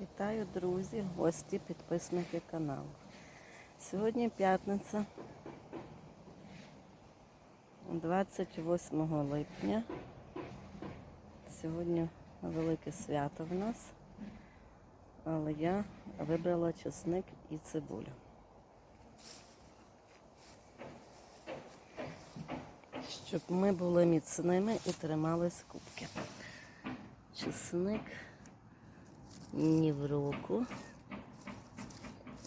Вітаю, друзі, гості, підписники каналу. Сьогодні п'ятниця, 28 липня. Сьогодні велике свято в нас, але я вибрала чесник і цибулю. Щоб ми були міцними і тримались кубки. Чесник ні в року.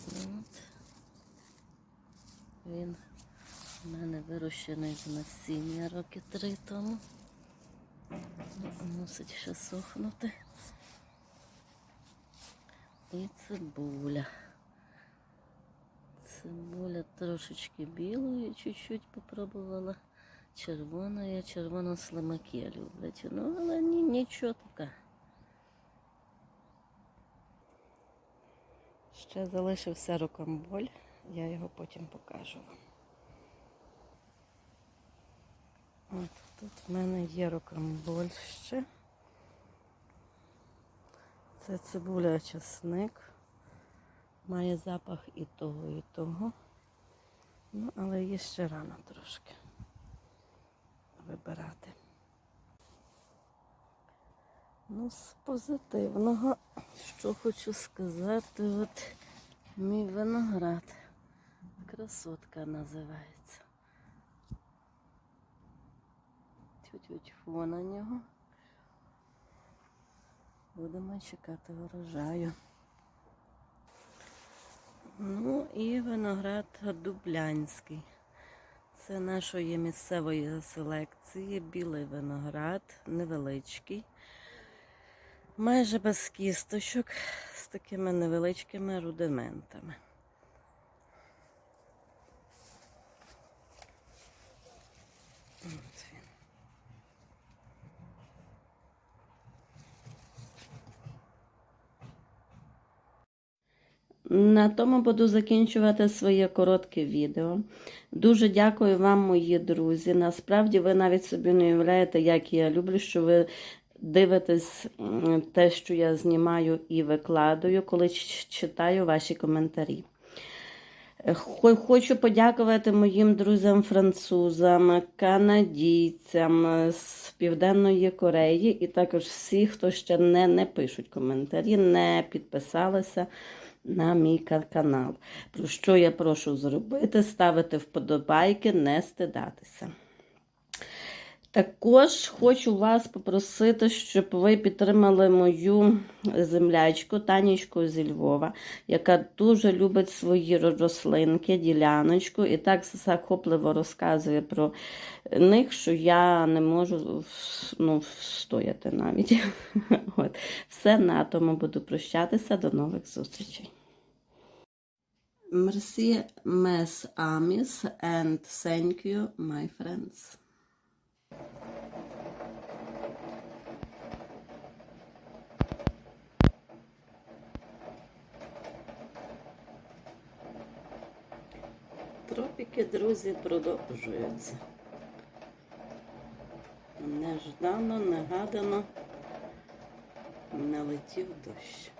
От. Він у мене вирощений з насіння роки три тому. Мусить ще сохнути. І цибуля. Цибуля трошечки білої, чуть-чуть попробувала. Червоною, червоно слимаки люблять. Ну, але ні, нічого така. Ще залишився рукомболь, я його потім покажу вам. От тут в мене є рукомболь ще. Це цибуля чесник. Має запах і того, і того. Ну, але є ще рано трошки вибирати. Ну, з позитивного, що хочу сказати, от мій виноград. Красотка називається. Тю-тю-тьфу на нього. Будемо чекати врожаю. Ну і виноград дублянський. Це нашої місцевої селекції. Білий виноград, невеличкий. Майже без кісточок з такими невеличкими рудиментами. На тому буду закінчувати своє коротке відео. Дуже дякую вам, мої друзі. Насправді ви навіть собі не уявляєте, як я люблю, що ви дивитесь те, що я знімаю і викладаю, коли читаю ваші коментарі. Хочу подякувати моїм друзям-французам, канадійцям з Південної Кореї і також всі, хто ще не, не пишуть коментарі, не підписалися на мій канал. Про що я прошу зробити? Ставити вподобайки, не стидатися. Також хочу вас попросити, щоб ви підтримали мою землячку Танічку зі Львова, яка дуже любить свої рослинки, діляночку, і так захопливо розказує про них, що я не можу ну, стояти навіть. От. Все на тому буду прощатися. До нових зустрічей. Merci, mes amis, and thank you, my friends. Тропіки, друзі, продовжуються. Неждано, негадано налетів дощ.